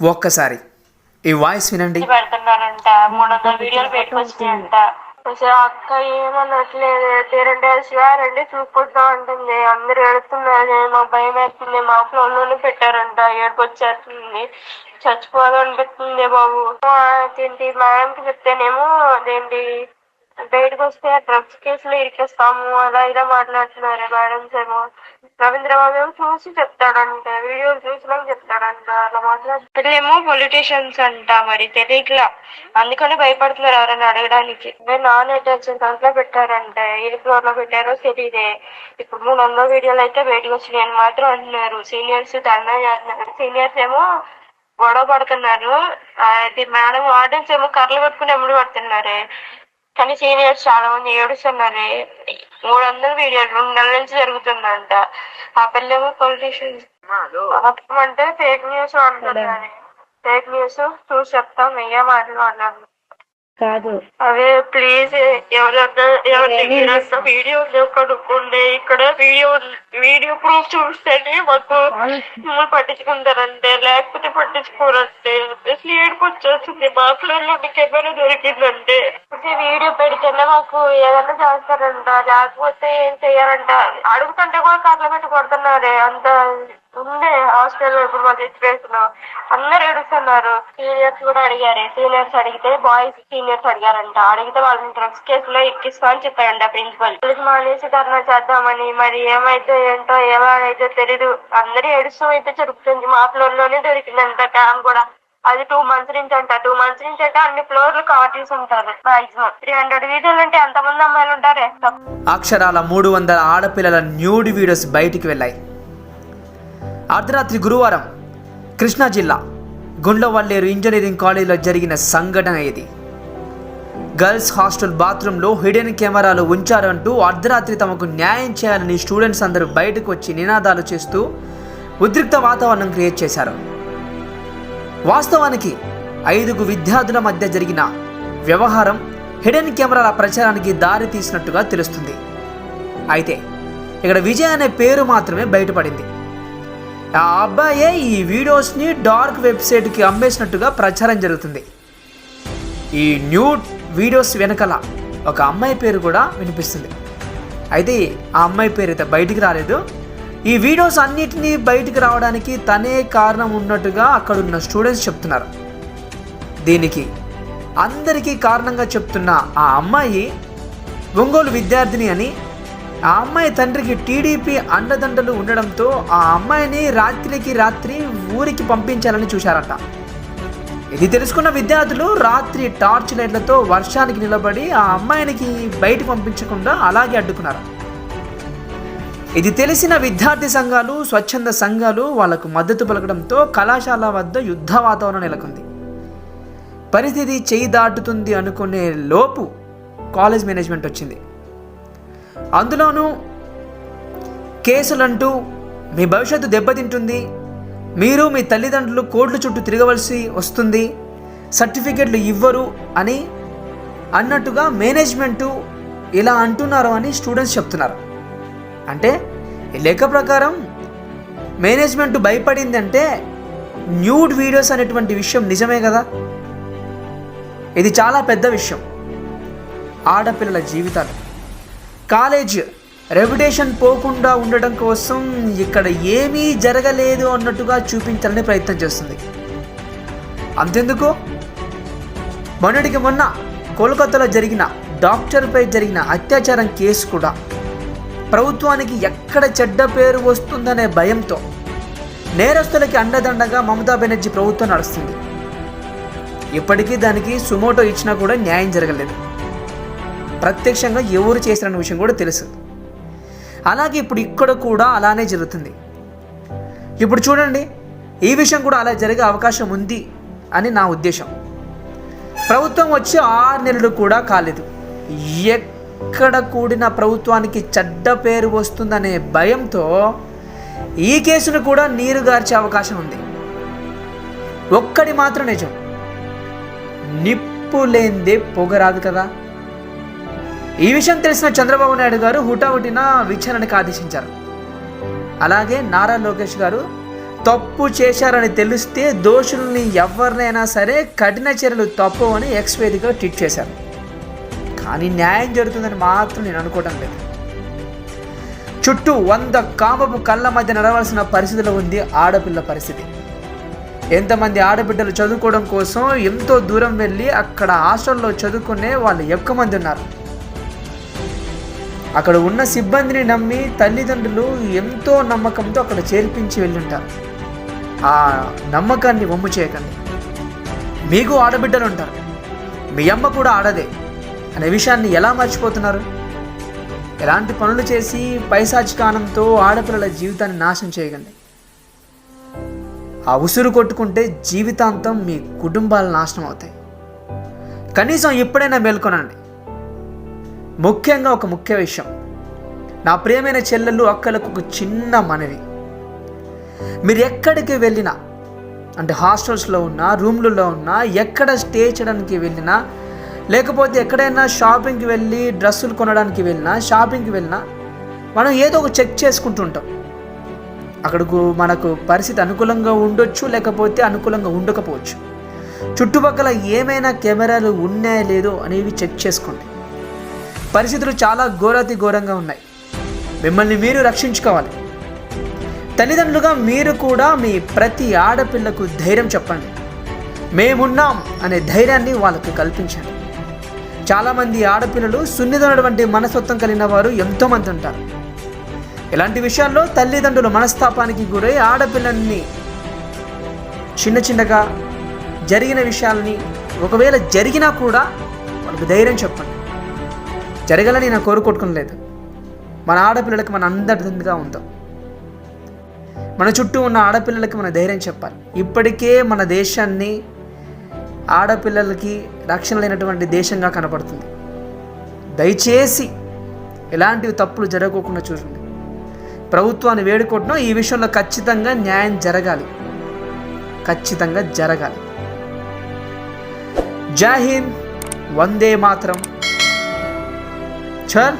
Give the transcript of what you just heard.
ఒక్కసారి. ఈ వాయిస్ వినండి. పెడుతున్నానంట. మూడు వందల వీడియోలు పెట్టుకొచ్చినాయంట అసలు అక్క ఏమన్నట్లేదు రెండు డేస్గా రండి చూసుకుంటా ఉంటుంది అందరు ఎడుతున్నారు మాకు భయం వేస్తుంది. మా ఫ్లోర్లోనే పెట్టారంట. ఏడుపు వచ్చేస్తుంది. చచ్చిపోదాం అనిపిస్తుంది బాబు అదేంటి మేడంకి చెప్తేనేమో అదేంటి బయటకు వస్తే డ్రగ్స్ కేసులో ఇరికేస్తాము అలా ఇలా మాట్లాడుతున్నారు మేడమ్స్ ఏమో. రవీంద్రబాబు ఏమో చూసి చెప్తాడంట వీడియోలు చూసినాక చెప్తాడంట అలా మాట్లాడుతారు ఏమో పొలిటీషియన్స్ అంట మరి తెలియట్లా అందుకని భయపడుతున్నారు ఎవరైనా అడగడానికి. నాన్ అటాచ్మెంట్ దాంట్లో పెట్టారంట ఏ ఫ్లోర్లో పెట్టారో తెలియదే ఇప్పుడు మూడు వందల వీడియోలు అయితే బయటకు వచ్చినాయి అని మాత్రం అంటున్నారు. సీనియర్స్ ధర్నా చేస్తున్నారు. సీనియర్స్ ఏమో గొడవ పడుతున్నారు. అది మేడం వార్డెన్స్ ఏమో కర్రలు పట్టుకుని ఎమ్మడి పడుతున్నారే. కానీ సీనియర్స్ చాలా మంది ఏడుస్తున్నారు. మూడు వందల వీడియోలు రెండు నెలల నుంచి జరుగుతుందంట. ఆ పిల్లేమో పొలిటీషియన్స్ అంటే ఫేక్ న్యూస్ అంటున్నారు ఫేక్ న్యూస్ చూసి చెప్తాం వెయ్య మాటలు అన్నారు కాదు. అదే ప్లీజ్ ఎవరన్నా ఎవరి దగ్గర వీడియో కనుక్కోండి. ఇక్కడ వీడియో వీడియో ప్రూఫ్ చూస్తేనే మాకు మిమ్మల్ని పట్టించుకుంటారంటే లేకపోతే పట్టించుకోరంటే అసలు ఏడుపు వచ్చేస్తుంది. మా ఫ్లోర్లో కెమెరా దొరికిందంటే వీడియో పెడితేనే మాకు ఏదైనా చేస్తారంట. లేకపోతే ఏం చెయ్యారంట అడుగుతుంటే కూడా కట్ల పెట్టి కొడుతున్నారే. అంత ఉండే హాస్టల్లో ఇప్పుడు మా సిచ్యువేషన్ అందరు ఏడుస్తున్నారు. సీనియర్స్ కూడా అడిగారు. సీనియర్స్ అడిగితే బాయ్స్ సీనియర్స్ అడిగారంట. అడిగితే వాళ్ళని డ్రగ్స్ కేసులో ఎక్కిస్తా అని చెప్పారంట ప్రిన్సిపల్. పోలీస్ మానేసి ధర్నా చేద్దామని మరి ఏమైతే ఏంటో ఏమైతే తెలీదు. అందరూ ఏడుస్తూ అయితే జరుగుతుంది. మా ఫ్లోర్లోనే దొరికిందంట క్యాంప్ కూడా. అది టూ మంత్స్ నుంచి అంట. టూ మంత్స్ నుంచి అంటే అన్ని ఫ్లోర్లు కవర్ చేసి ఉంటారు మాక్సిమం. త్రీ హండ్రెడ్ వీడియోలు అంటే ఎంతమంది అమ్మాయిలు ఉంటారే? అక్షరాల మూడు వందల ఆడపిల్లల న్యూడ్ వీడియోస్ బయటికి వెళ్ళాయి. అర్ధరాత్రి గురువారం కృష్ణా జిల్లా గుండ్లవల్లేరు ఇంజనీరింగ్ కాలేజీలో జరిగిన సంఘటన ఇది. గర్ల్స్ హాస్టల్ బాత్రూంలో హిడెన్ కెమెరాలు ఉంచారంటూ అర్ధరాత్రి తమకు న్యాయం చేయాలని స్టూడెంట్స్ అందరూ బయటకు వచ్చి నినాదాలు చేస్తూ ఉద్రిక్త వాతావరణం క్రియేట్ చేశారు. వాస్తవానికి ఐదుగు విద్యార్థుల మధ్య జరిగిన వ్యవహారం హిడెన్ కెమెరాల ప్రచారానికి దారి తీసినట్టుగా తెలుస్తుంది. అయితే ఇక్కడ విజయ్ అనే పేరు మాత్రమే బయటపడింది. ఆ అబ్బాయే ఈ వీడియోస్ని డార్క్ వెబ్సైట్కి అమ్మేసినట్టుగా ప్రచారం జరుగుతుంది. ఈ న్యూడ్ వీడియోస్ వెనకల ఒక అమ్మాయి పేరు కూడా వినిపిస్తుంది. అయితే ఆ అమ్మాయి పేరు అయితే బయటికి రాలేదు. ఈ వీడియోస్ అన్నిటినీ బయటికి రావడానికి తనే కారణం ఉన్నట్టుగా అక్కడున్న స్టూడెంట్స్ చెప్తున్నారు. దీనికి అందరికీ కారణంగా చెప్తున్న ఆ అమ్మాయి ఒంగోలు విద్యార్థిని అని ఆ అమ్మాయి తండ్రికి టీడీపీ అండదండలు ఉండడంతో ఆ అమ్మాయిని రాత్రికి రాత్రి ఊరికి పంపించాలని చూశారట. ఇది తెలుసుకున్న విద్యార్థులు రాత్రి టార్చ్ లైట్లతో వర్షానికి నిలబడి ఆ అమ్మాయినికి బయట పంపించకుండా అలాగే అడ్డుకున్నారు. ఇది తెలిసిన విద్యార్థి సంఘాలు స్వచ్ఛంద సంఘాలు వాళ్ళకు మద్దతు పలకడంతో కళాశాల వద్ద యుద్ధ వాతావరణం నెలకొంది. పరిస్థితి చేయి దాటుతుంది అనుకునే లోపు కాలేజ్ మేనేజ్మెంట్ వచ్చింది. అందులోనూ కేసులంటూ మీ భవిష్యత్తు దెబ్బతింటుంది. మీరు మీ తల్లిదండ్రులు కోర్టుల చుట్టూ తిరగవలసి వస్తుంది. సర్టిఫికెట్లు ఇవ్వరు అని అన్నట్టుగా మేనేజ్మెంటు ఇలా అంటున్నారు అని స్టూడెంట్స్ చెప్తున్నారు. అంటే ఈ లెక్క ప్రకారం మేనేజ్మెంట్ భయపడిందంటే న్యూడ్ వీడియోస్ అనేటువంటి విషయం నిజమే కదా? ఇది చాలా పెద్ద విషయం. ఆడపిల్లల జీవితాలు. కాలేజ్ రెప్యుటేషన్ పోకుండా ఉండడం కోసం ఇక్కడ ఏమీ జరగలేదు అన్నట్టుగా చూపించాలని ప్రయత్నం చేస్తుంది. అంతెందుకు? మొన్నటికి మొన్న కోల్కతాలో జరిగిన డాక్టర్పై జరిగిన అత్యాచారం కేసు కూడా ప్రభుత్వానికి ఎక్కడ చెడ్డ పేరు వస్తుందనే భయంతో నేరస్తులకి అండదండగా మమతా బెనర్జీ ప్రభుత్వం నడుస్తుంది. ఇప్పటికీ దానికి సుమోటో ఇచ్చినా కూడా న్యాయం జరగలేదు. ప్రత్యక్షంగా ఎవరు చేసిన విషయం కూడా తెలుసు. అలాగే ఇప్పుడు ఇక్కడ కూడా అలానే జరుగుతుంది. ఇప్పుడు చూడండి ఈ విషయం కూడా అలా జరిగే అవకాశం ఉంది అని నా ఉద్దేశం. ప్రభుత్వం వచ్చి ఆరు నెలలు కూడా కాలేదు. ఎక్కడ కూడిన ప్రభుత్వానికి చెడ్డ పేరు వస్తుందనే భయంతో ఈ కేసును కూడా నీరు గార్చే అవకాశం ఉంది. ఒక్కడి మాత్రం నిజం. నిప్పు లేనిదే పొగరాదు కదా. ఈ విషయం తెలిసిన చంద్రబాబు నాయుడు గారు హుటాహుటిన విచారణకు ఆదేశించారు. అలాగే నారా లోకేష్ గారు తప్పు చేశారని తెలిస్తే దోషుల్ని ఎవరినైనా సరే కఠిన చర్యలు తప్పు అని ఎక్స్ వేదికగా ట్వీట్ చేశారు. కానీ న్యాయం జరుగుతుందని మాత్రం నేను అనుకోవడం లేదు. చుట్టూ వంద కామపు కళ్ళ మధ్య నడవలసిన పరిస్థితిలో ఉంది ఆడపిల్ల పరిస్థితి. ఎంతమంది ఆడబిడ్డలు చదువుకోవడం కోసం ఎంతో దూరం వెళ్ళి అక్కడ హాస్టల్లో చదువుకునే వాళ్ళు ఎక్కువ మంది ఉన్నారు. అక్కడ ఉన్న సిబ్బందిని నమ్మి తల్లిదండ్రులు ఎంతో నమ్మకంతో అక్కడ చేర్పించి వెళ్ళుంటారు. ఆ నమ్మకాన్ని వమ్ము చేయకండి. మీకు ఆడబిడ్డలు ఉంటారు. మీ అమ్మ కూడా ఆడదే అనే విషయాన్ని ఎలా మర్చిపోతున్నారు? ఎలాంటి పనులు చేసి పైశాచికానంతో ఆడపిల్లల జీవితాన్ని నాశనం చేయకండి. ఆ ఉసురు కొట్టుకుంటే జీవితాంతం మీ కుటుంబాలు నాశనం అవుతాయి. కనీసం ఎప్పుడైనా మేల్కొనండి. ముఖ్యంగా ఒక ముఖ్య విషయం. నా ప్రియమైన చెల్లెళ్ళు అక్కలకు ఒక చిన్న మనవి. మీరు ఎక్కడికి వెళ్ళినా అంటే హాస్టల్స్లో ఉన్నా రూమ్లలో ఉన్నా ఎక్కడ స్టే చేయడానికి వెళ్ళినా లేకపోతే ఎక్కడైనా షాపింగ్కి వెళ్ళి డ్రెస్సులు కొనడానికి వెళ్ళినా షాపింగ్కి వెళ్ళినా మనం ఏదో ఒక చెక్ చేసుకుంటుంటాం అక్కడకు మనకు పరిస్థితి అనుకూలంగా ఉండొచ్చు లేకపోతే అనుకూలంగా ఉండకపోవచ్చు. చుట్టుపక్కల ఏమైనా కెమెరాలు ఉన్నాయో లేదో అనేవి చెక్ చేసుకోండి. పరిస్థితులు చాలా ఘోరాతి ఘోరంగా ఉన్నాయి. మిమ్మల్ని మీరు రక్షించుకోవాలి. తల్లిదండ్రులుగా మీరు కూడా మీ ప్రతి ఆడపిల్లకు ధైర్యం చెప్పండి. మేమున్నాం అనే ధైర్యాన్ని వాళ్ళకి కల్పించండి. చాలామంది ఆడపిల్లలు సున్నితమైనటువంటి మనస్తత్వం కలిగిన వారు ఎంతోమంది ఉంటారు. ఇలాంటి విషయాల్లో తల్లిదండ్రులు మనస్తాపానికి గురై ఆడపిల్లల్ని చిన్న చిన్నగా జరిగిన విషయాలని ఒకవేళ జరిగినా కూడా వాళ్ళకు ధైర్యం చెప్పండి. జరగాలని నేను కోరుకోవటం లేదు. మన ఆడపిల్లలకి మన అందరిగా ఉందాం మన చుట్టూ ఉన్న ఆడపిల్లలకి మన ధైర్యం చెప్పాలి. ఇప్పటికే మన దేశాన్ని ఆడపిల్లలకి రక్షణ లేనటువంటి దేశంగా కనపడుతుంది. దయచేసి ఎలాంటివి తప్పులు జరగకుండా చూడండి. ప్రభుత్వాన్ని వేడుకుంటున్నాం ఈ విషయంలో ఖచ్చితంగా న్యాయం జరగాలి. ఖచ్చితంగా జరగాలి. జై హింద్. వందే మాత్రం. చల్